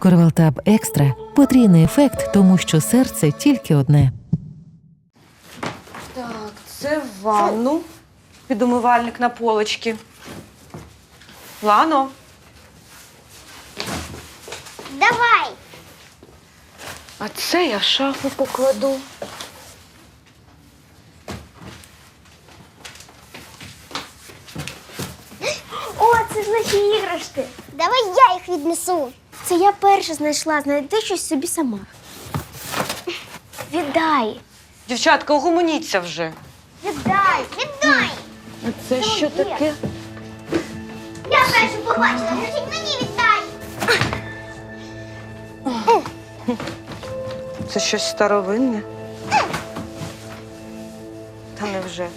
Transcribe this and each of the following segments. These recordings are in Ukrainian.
Корвалтаб екстра потрійний ефект, тому що серце тільки одне. Так, це в ванну. Під умивальник на полочці. Лано, Давай. а це я в шафу покладу. О, це ж наші іграшки. Давай я їх віднесу. Це я перша знайшла. Знайди щось собі сама. Віддай. Дівчатка, угомоніться вже. Віддай. Віддай. А це що таке? Я першу побачила, значить мені віддай. Це щось старовинне? Та невже?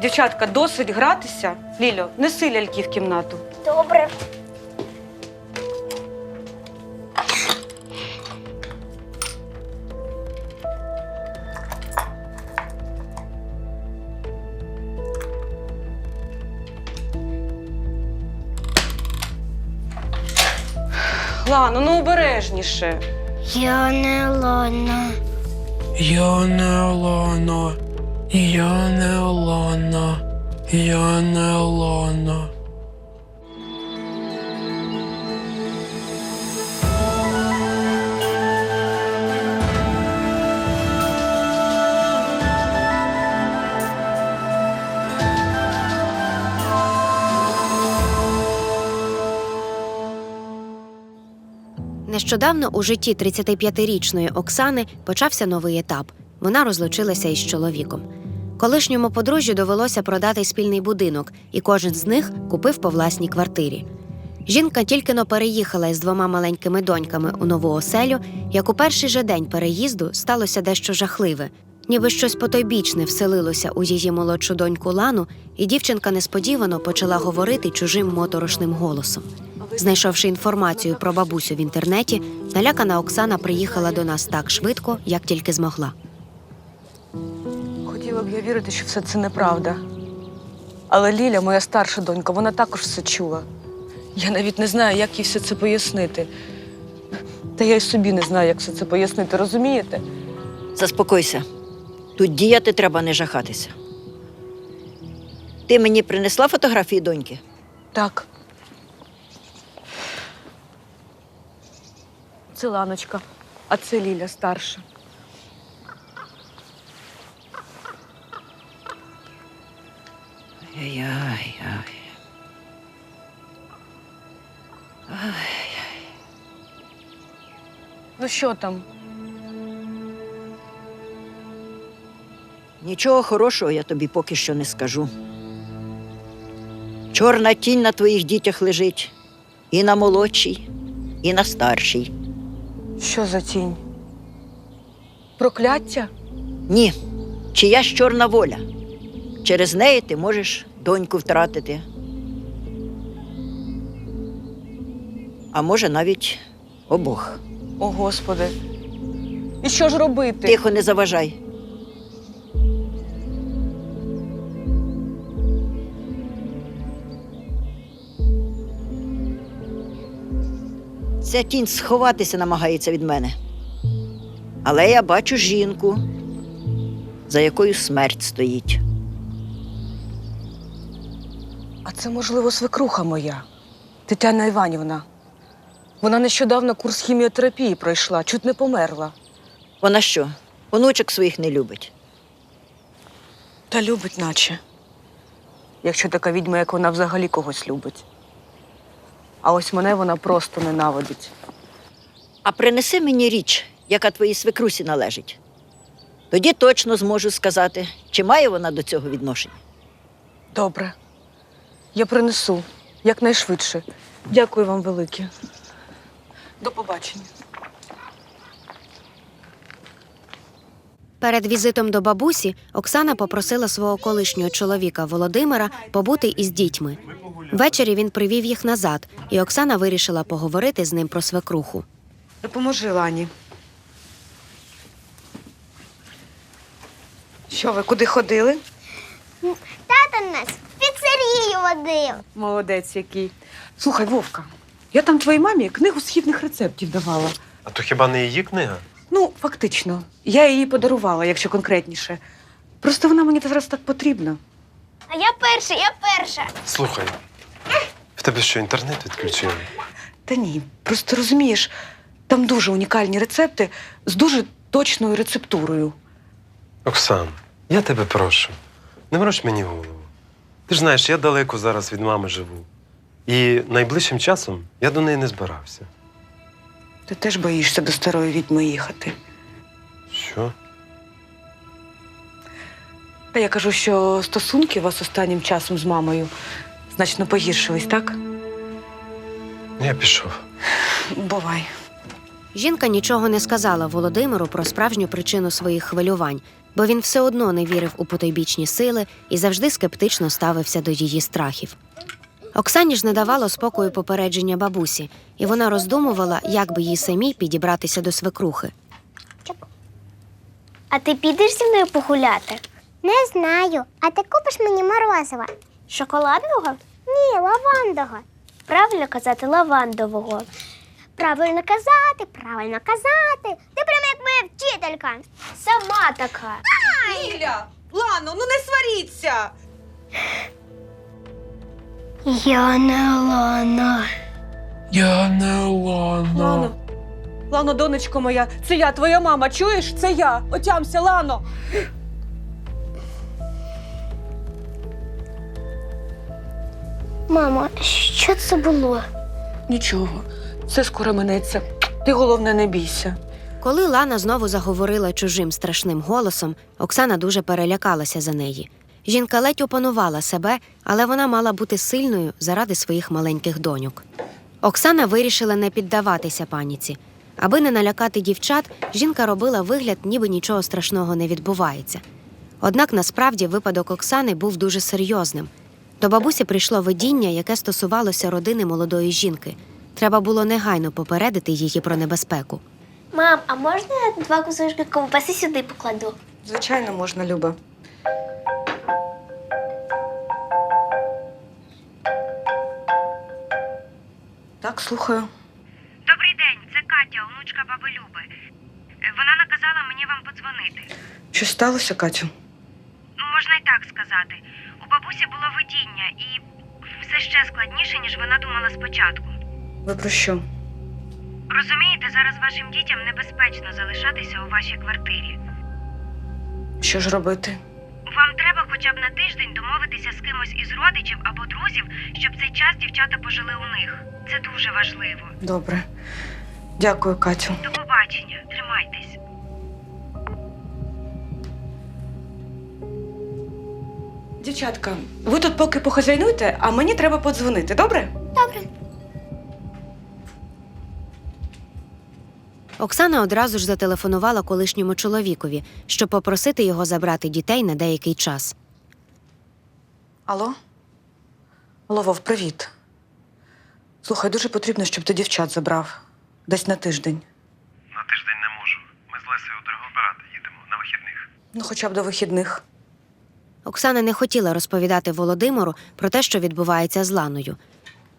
Так, дівчатка, досить гратися. Лілю, неси ляльки в кімнату. Добре. Лано, ну обережніше. Я не Лана. Я не Лана, я не Лана, я не Лана. Нещодавно у житті 35-річної Оксани почався новий етап. Вона розлучилася із чоловіком. Колишньому подружжю довелося продати спільний будинок, і кожен з них купив по власній квартирі. Жінка тільки но переїхала із двома маленькими доньками у нову оселю, як у перший же день переїзду сталося дещо жахливе. Ніби щось потойбічне вселилося у її молодшу доньку Лану, і дівчинка несподівано почала говорити чужим моторошним голосом. Знайшовши інформацію про бабусю в інтернеті, налякана Оксана приїхала до нас так швидко, як тільки змогла. Хотіла б я вірити, що все це неправда. Але Ліля, моя старша донька, вона також все чула. Я навіть не знаю, як їй все це пояснити. Та я й собі не знаю, як все це пояснити, розумієте? Заспокойся. Тут діяти треба не жахатися. Ти мені принесла фотографії доньки? Так. Це Ланочка, а це Ліля старша. Ай-яй-яй. Ну що там? Нічого хорошого я тобі поки що не скажу. Чорна тінь на твоїх дітях лежить і на молодшій, і на старшій. Що за тінь? Прокляття? Ні, чиясь чорна воля. Через неї ти можеш доньку втратити. А може, навіть обох. О, Господи. І що ж робити? Тихо не заважай. Ця тінь сховатися намагається від мене. Але я бачу жінку, за якою смерть стоїть. Це, можливо, свекруха моя, Тетяна Іванівна. Вона нещодавно курс хіміотерапії пройшла, чуть не померла. Вона що, онучок своїх не любить? Та любить, наче. Якщо така відьма, як вона взагалі когось любить. А ось мене вона просто ненавидить. А принеси мені річ, яка твоїй свекрусі належить. Тоді точно зможу сказати, чи має вона до цього відношення. Добре. Я принесу якнайшвидше. Дякую вам велике. До побачення. Перед візитом до бабусі Оксана попросила свого колишнього чоловіка Володимира побути із дітьми. Ввечері він привів їх назад, і Оксана вирішила поговорити з ним про свекруху. Допоможи Лані. Що ви куди ходили? Тато нас піцерію водив. Молодець який. Слухай, Вовка, я там твоїй мамі книгу східних рецептів давала. А то хіба не її книга? Ну, фактично, я її подарувала, якщо конкретніше. Просто вона мені зараз так потрібна. А я перша, я перша. Слухай, в тебе що, інтернет відключили? Та ні, просто розумієш, там дуже унікальні рецепти з дуже точною рецептурою. Оксан, я тебе прошу, не мороч мені голову. Ти ж знаєш, я далеко зараз від мами живу. І найближчим часом я до неї не збирався. Ти теж боїшся до старої відьми їхати. Що? Та я кажу, що стосунки у вас останнім часом з мамою значно погіршились, так? Я пішов. Бувай. Жінка нічого не сказала Володимиру про справжню причину своїх хвилювань, бо він все одно не вірив у потойбічні сили і завжди скептично ставився до її страхів. Оксані ж не давало спокою попередження бабусі, і вона роздумувала, як би їй самій підібратися до свекрухи. А ти підеш зі мною погуляти? Не знаю. А ти купиш мені морозива? Шоколадного? Ні, лавандового. Правильно казати лавандового. Правильно казати, правильно казати. Ти прям як моя вчителька. Сама така. Ліля! Лано, ну не сваріться! Я не Лана. Я не Лана. Лано. Лано, донечко моя, це я, твоя мама, чуєш? Це я. Отямся, Лано. Мамо, що це було? Нічого, все скоро минеться. Ти головне не бійся. Коли Лана знову заговорила чужим страшним голосом, Оксана дуже перелякалася за неї. Жінка ледь опанувала себе, але вона мала бути сильною заради своїх маленьких доньок. Оксана вирішила не піддаватися паніці. Аби не налякати дівчат, жінка робила вигляд, ніби нічого страшного не відбувається. Однак насправді випадок Оксани був дуже серйозним. До бабусі прийшло видіння, яке стосувалося родини молодої жінки. Треба було негайно попередити її про небезпеку. Мам, а можна я два кусочки ковбаси сюди покладу? Звичайно, можна, Люба. Так, слухаю. Добрий день, це Катя, онучка баби Люби. Е, Вона наказала мені вам подзвонити. Що сталося, Катю? Ну, можна й так сказати. У бабусі було видіння, і все ще складніше, ніж вона думала спочатку. Ви про що? Розумієте, зараз вашим дітям небезпечно залишатися у вашій квартирі. Що ж робити? Вам треба хоча б на тиждень домовитися з кимось із родичів або друзів, щоб цей час дівчата пожили у них. Це дуже важливо. Добре. Дякую, Катю. До побачення, тримайтесь. Дівчатка, ви тут поки похазяйнуйте, а мені треба подзвонити, добре? Оксана одразу ж зателефонувала колишньому чоловікові, щоб попросити його забрати дітей на деякий час. Алло? Алло, Вов, привіт. Слухай, дуже потрібно, щоб ти дівчат забрав. Десь на тиждень. На тиждень не можу. Ми з Лесею у Драгобрата їдемо на вихідних. Ну, хоча б до вихідних. Оксана не хотіла розповідати Володимиру про те, що відбувається з Ланою.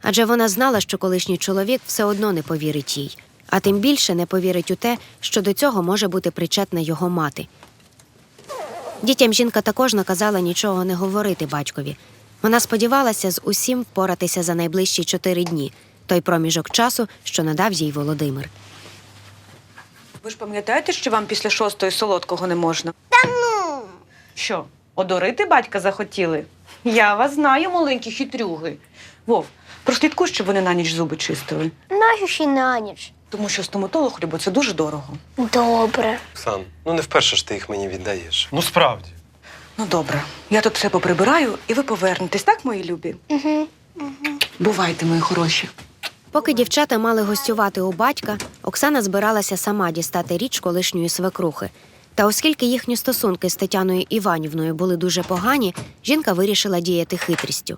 Адже вона знала, що колишній чоловік все одно не повірить їй, а тим більше не повірить у те, що до цього може бути причетна його мати. Дітям жінка також наказала нічого не говорити батькові. Вона сподівалася з усім впоратися за найближчі чотири дні, той проміжок часу, що надав їй Володимир. Ви ж пам'ятаєте, що вам після шостої солодкого не можна? Та ну. Що, одурити батька захотіли? Я вас знаю, маленькі хитрюги. Вов, прослідкуй, щоб вони на ніч зуби чистили. Нащо ще на ніч? Тому що стоматолог, Любо, це дуже дорого. Добре. Оксан, ну не вперше ж ти їх мені віддаєш. Ну справді. Ну, добре, я тут все поприбираю, і ви повернетесь, так, мої любі? Угу. Бувайте, мої хороші. Поки дівчата мали гостювати у батька, Оксана збиралася сама дістати річ колишньої свекрухи. Та оскільки їхні стосунки з Тетяною Іванівною були дуже погані, жінка вирішила діяти хитрістю.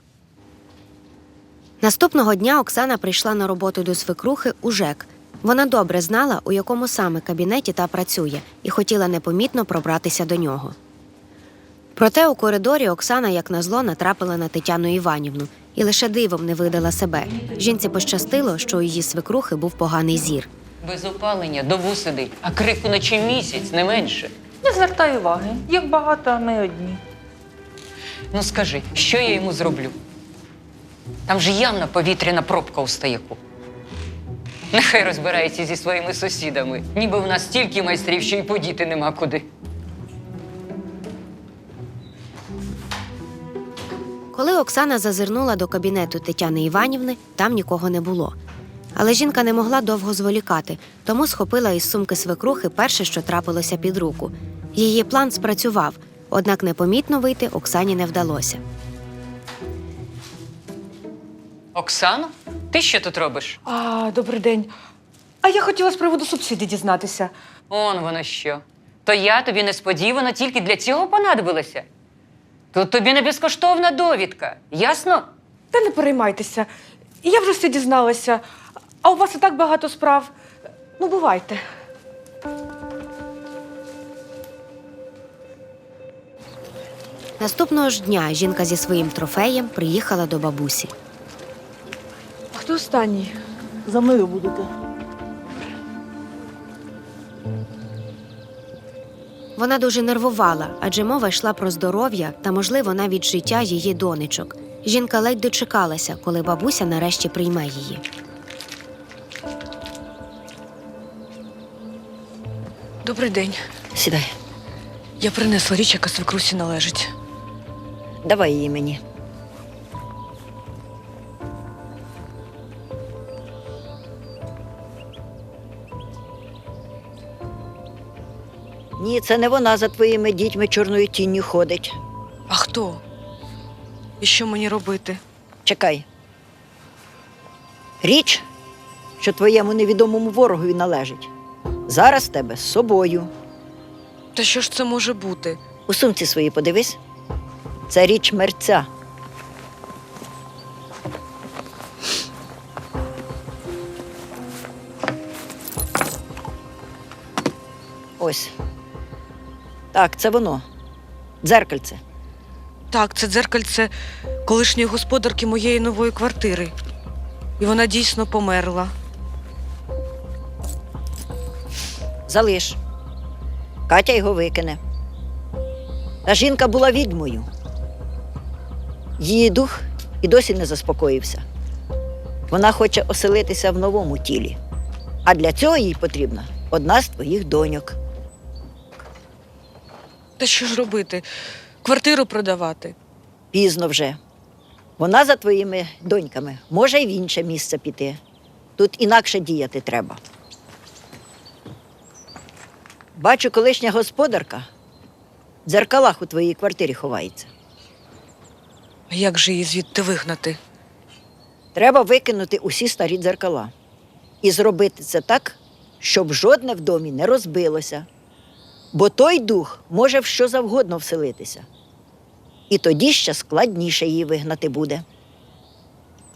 Наступного дня Оксана прийшла на роботу до свекрухи у ЖЕК, Вона добре знала, у якому саме кабінеті та працює, і хотіла непомітно пробратися до нього. Проте у коридорі Оксана, як назло, натрапила на Тетяну Іванівну і лише дивом не видала себе. Жінці пощастило, що у її свекрухи був поганий зір. Без опалення добу сидить, а крику наче місяць, не менше. Не звертай уваги. Їх багато, а ми одні. Ну скажи, що я йому зроблю? Там же явно повітряна пробка у стояку. Нехай розбирається зі своїми сусідами. Ніби в нас стільки майстрів, що й подіти нема куди. Коли Оксана зазирнула до кабінету Тетяни Іванівни, там нікого не було. Але жінка не могла довго зволікати, тому схопила із сумки свекрухи перше, що трапилося під руку. Її план спрацював, однак непомітно вийти Оксані не вдалося. Оксано, ти що тут робиш? А, добрий день. А я хотіла з приводу субсидій дізнатися. Он воно що. То я тобі несподівано тільки для цього понадобилася. Тут тобі не безкоштовна довідка, ясно? Та не переймайтеся. Я вже все дізналася. А у вас і так багато справ. Ну, бувайте. Наступного ж дня жінка зі своїм трофеєм приїхала до бабусі. Останній? За мною будете. Вона дуже нервувала, адже мова йшла про здоров'я та, можливо, навіть життя її донечок. Жінка ледь дочекалася, коли бабуся нарешті прийме її. Добрий день. Сідай, Я принесла річ, яка свекрусі належить. давай її мені. Ні, це не вона за твоїми дітьми чорною тінню ходить. А хто? І що мені робити? Чекай. Річ, що твоєму невідомому ворогові належить. Зараз тебе з собою. Та що ж це може бути? У сумці своїй подивись. Це річ мерця. Ось. Так, це воно. Дзеркальце. Так, це дзеркальце колишньої господарки моєї нової квартири. І вона дійсно померла. Залиш. Катя його викине. Та жінка була відьмою. Її дух і досі не заспокоївся. Вона хоче оселитися в новому тілі. А для цього їй потрібна одна з твоїх доньок. Та що ж робити? Квартиру продавати. Пізно вже. Вона за твоїми доньками може й в інше місце піти. Тут інакше діяти треба. Бачу, колишня господарка в дзеркалах у твоїй квартирі ховається. А як же її звідти вигнати? Треба викинути усі старі дзеркала і зробити це так, щоб жодне в домі не розбилося. Бо той дух може в що завгодно вселитися. І тоді ще складніше її вигнати буде.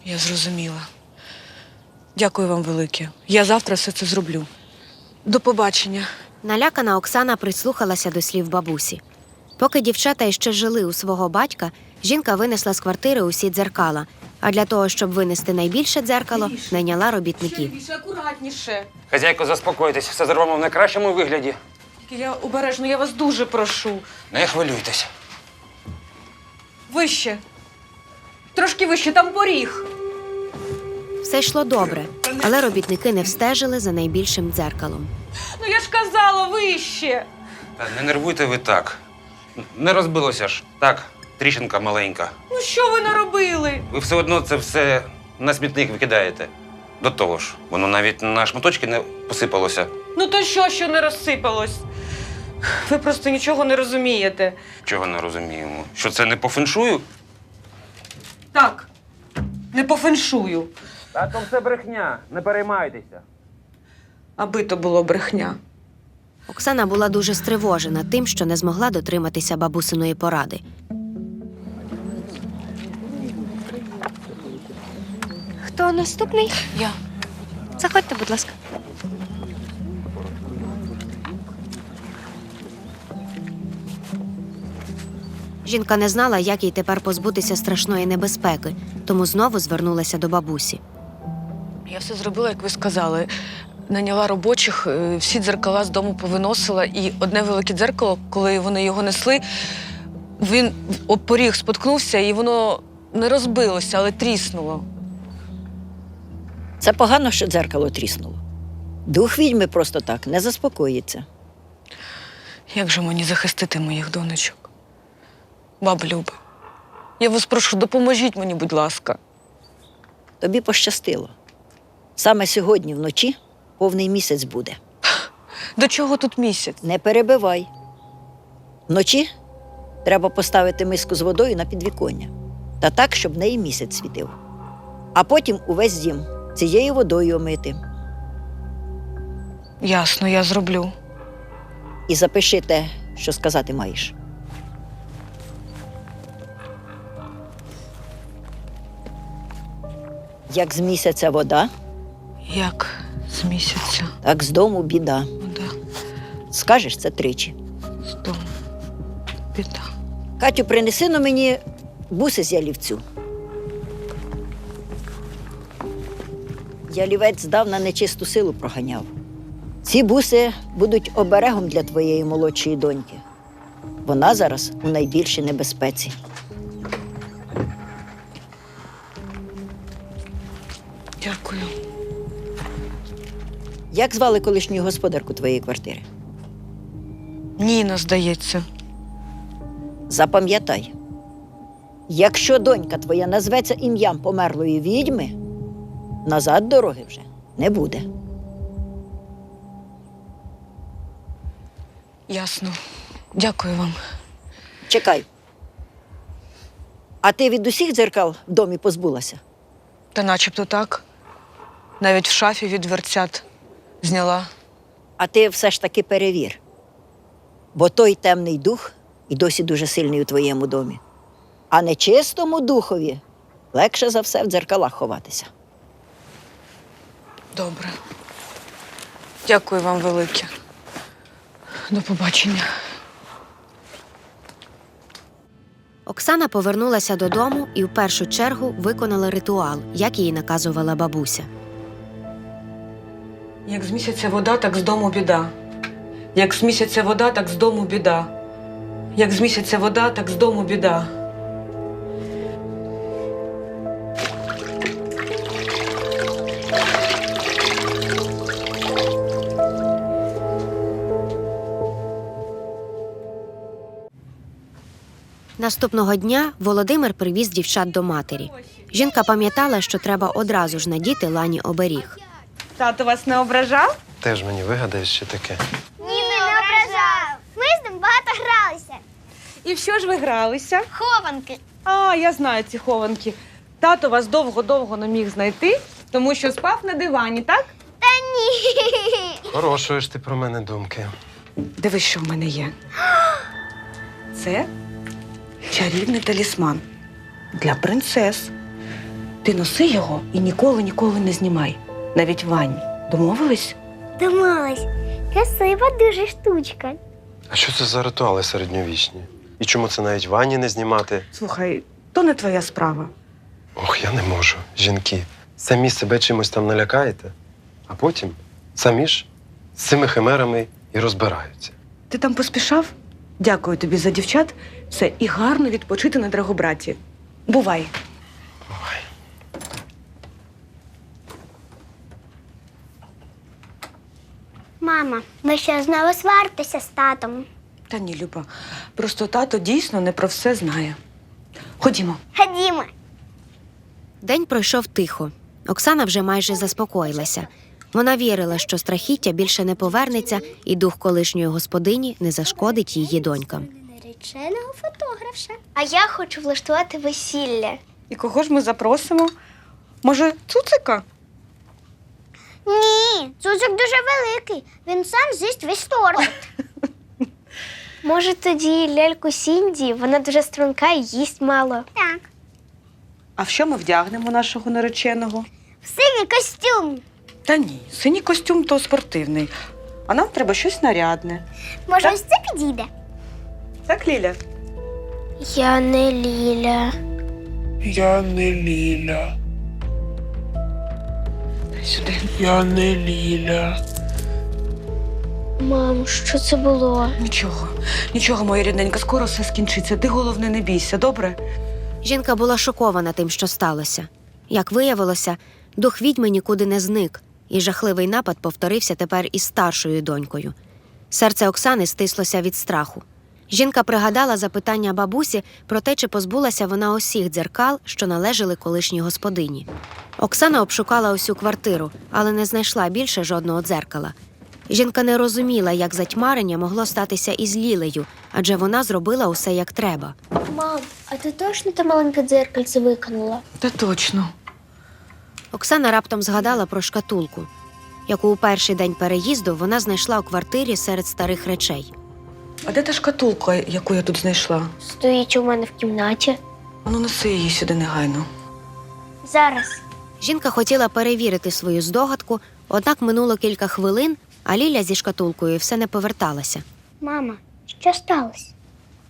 Я зрозуміла. Дякую вам велике. Я завтра все це зроблю. До побачення. Налякана Оксана прислухалася до слів бабусі. Поки дівчата іще жили у свого батька, жінка винесла з квартири усі дзеркала, а для того, щоб винести найбільше дзеркало, найняла робітників. Більше акуратніше. Хазяйко, заспокойтесь, все зробимо в найкращому вигляді. Тільки я обережно, я вас дуже прошу. Не хвилюйтесь. Вище. Трошки вище, там поріг. Все йшло добре, але робітники не встежили за найбільшим дзеркалом. Ну я ж казала, вище. Та не нервуйте ви так. Не розбилося ж. Так, тріщинка маленька. Ну що ви наробили? Ви все одно це все на смітник викидаєте. До того ж, воно навіть на шматочки не посипалося. Ну то що, що не розсипалось? Ви просто нічого не розумієте. Чого не розуміємо? Що це не по феншую? Так, не по феншую, Та то все брехня, не переймайтеся. аби то було брехня. Оксана була дуже стривожена тим, що не змогла дотриматися бабусиної поради. Хто наступний? Я. Заходьте, будь ласка. Жінка не знала, як їй тепер позбутися страшної небезпеки, тому знову звернулася до бабусі. Я все зробила, як ви сказали. Наняла робочих, е, всі дзеркала з дому повиносила, і одне велике дзеркало, коли вони його несли, він об поріг споткнувся, і воно не розбилося, але тріснуло. Це погано, що дзеркало тріснуло. Дух відьми просто так не заспокоїться. Як же мені захистити моїх донечок? Баба Люба, я вас прошу, допоможіть мені, будь ласка. Тобі пощастило. Саме сьогодні вночі повний місяць буде. До чого тут місяць? Не перебивай. Вночі треба поставити миску з водою на підвіконня. Та так, щоб в неї місяць світив. А потім увесь дім цією водою омити. Ясно, я зроблю. І запиши те, що сказати маєш. Як з місяця вода, Як з місяця так з дому біда. вода Скажеш це тричі. з дому. Біда. Катю, принеси на мені буси з ялівцю. Ялівець здавна нечисту силу проганяв. Ці буси будуть оберегом для твоєї молодшої доньки. Вона зараз у найбільшій небезпеці. Як звали колишню господарку твоєї квартири? Ніна, здається. Запам'ятай, якщо донька твоя назветься ім'ям померлої відьми, назад дороги вже не буде. Ясно. Дякую вам. Чекай. А ти від усіх дзеркал в домі позбулася? Та начебто так. Навіть в шафі від дверцят зняла. А ти все ж таки перевір. Бо той темний дух і досі дуже сильний у твоєму домі. А нечистому духові легше за все в дзеркалах ховатися. Добре. Дякую вам велике. До побачення. Оксана повернулася додому і в першу чергу виконала ритуал, як їй наказувала бабуся. Як з місяця вода, так з дому біда. Як з місяця вода, так з дому біда. Як з місяця вода, так з дому біда. Наступного дня Володимир привіз дівчат до матері. Жінка пам'ятала, що треба одразу ж надіти лані оберіг. Тато вас не ображав? Теж мені вигадаєш ще таке. Ні, не ображав. Ми з ним багато гралися. І в що ж ви гралися? Хованки. А, я знаю ці хованки. Тато вас довго-довго не міг знайти, тому що спав на дивані, так? Та ні. Хорошої ж ти про мене думки. Дивись, що в мене є. Це чарівний талісман для принцес. Ти носи його і ніколи ніколи не знімай. Навіть в ванні. Домовились? Домовилась. Красива дуже штучка. А що це за ритуали середньовічні? І чому це навіть ванні не знімати? Слухай, то не твоя справа. Ох, я не можу. Жінки, самі себе чимось там налякаєте, а потім самі ж з цими химерами і розбираються. Ти там поспішав? Дякую тобі за дівчат. Все, і гарно відпочити на Драгобраті. Бувай. Мама, ви що знову сваритеся з татом? Та ні, Люба. Просто тато дійсно не про все знає. Ходімо. Ходімо. День пройшов тихо. Оксана вже майже заспокоїлася. Вона вірила, що страхіття більше не повернеться, і дух колишньої господині не зашкодить її донькам. Нареченого фотографша. А я хочу влаштувати весілля. І кого ж ми запросимо? Може, цуцика? Ні, цуцик дуже великий. Він сам з'їсть весь торт. Може, тоді ляльку Сінді, вона дуже струнка і їсть мало. Так. А в що ми вдягнемо нашого нареченого? В синій костюм. Та ні, синій костюм то спортивний. А нам треба щось нарядне. Може, ось це підійде? Так, Ліля? Я не Ліля. Я не Ліля. Сюди. Я не Ліля. Мам, що це було? Нічого, нічого, моя рідненька, скоро все скінчиться. Ти головне не бійся, добре? Жінка була шокована тим, що сталося. Як виявилося, дух відьми нікуди не зник, і жахливий напад повторився тепер із старшою донькою. Серце Оксани стислося від страху. Жінка пригадала запитання бабусі про те, чи позбулася вона усіх дзеркал, що належали колишній господині. Оксана обшукала усю квартиру, але не знайшла більше жодного дзеркала. Жінка не розуміла, як затьмарення могло статися із Лілею, адже вона зробила усе як треба. Мам, а ти точно те маленьке дзеркальце викинула? Та точно. Оксана раптом згадала про шкатулку, яку у перший день переїзду вона знайшла у квартирі серед старих речей. А де та шкатулка, яку я тут знайшла? Стоїть у мене в кімнаті. Ану, неси її сюди негайно. Зараз. Жінка хотіла перевірити свою здогадку, однак минуло кілька хвилин, а Ліля зі шкатулкою все не поверталася. Мама, що сталося?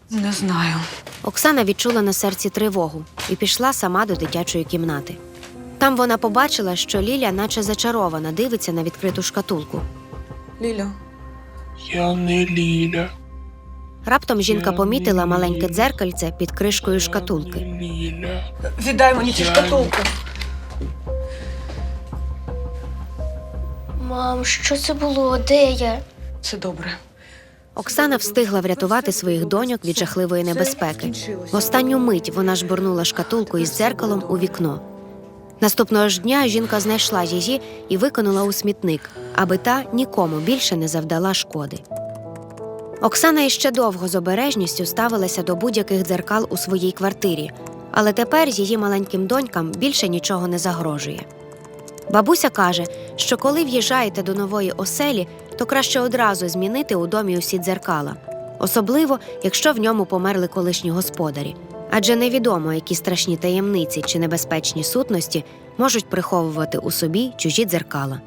Не знаю. Оксана відчула на серці тривогу і пішла сама до дитячої кімнати. Там вона побачила, що Ліля, наче зачарована, дивиться на відкриту шкатулку. Лілю, Я не Ліля. Раптом жінка помітила маленьке дзеркальце під кришкою шкатулки. Віддай мені цю шкатулку. Мам, що це було? Де я? Все добре. Оксана встигла врятувати своїх доньок від жахливої небезпеки. В останню мить вона жбурнула шкатулку із дзеркалом у вікно. Наступного ж дня жінка знайшла її і викинула у смітник, аби та нікому більше не завдала шкоди. Оксана іще довго з обережністю ставилася до будь-яких дзеркал у своїй квартирі, але тепер її маленьким донькам більше нічого не загрожує. Бабуся каже, що коли в'їжджаєте до нової оселі, то краще одразу змінити у домі усі дзеркала, особливо якщо в ньому померли колишні господарі. Адже невідомо, які страшні таємниці чи небезпечні сутності можуть приховувати у собі чужі дзеркала.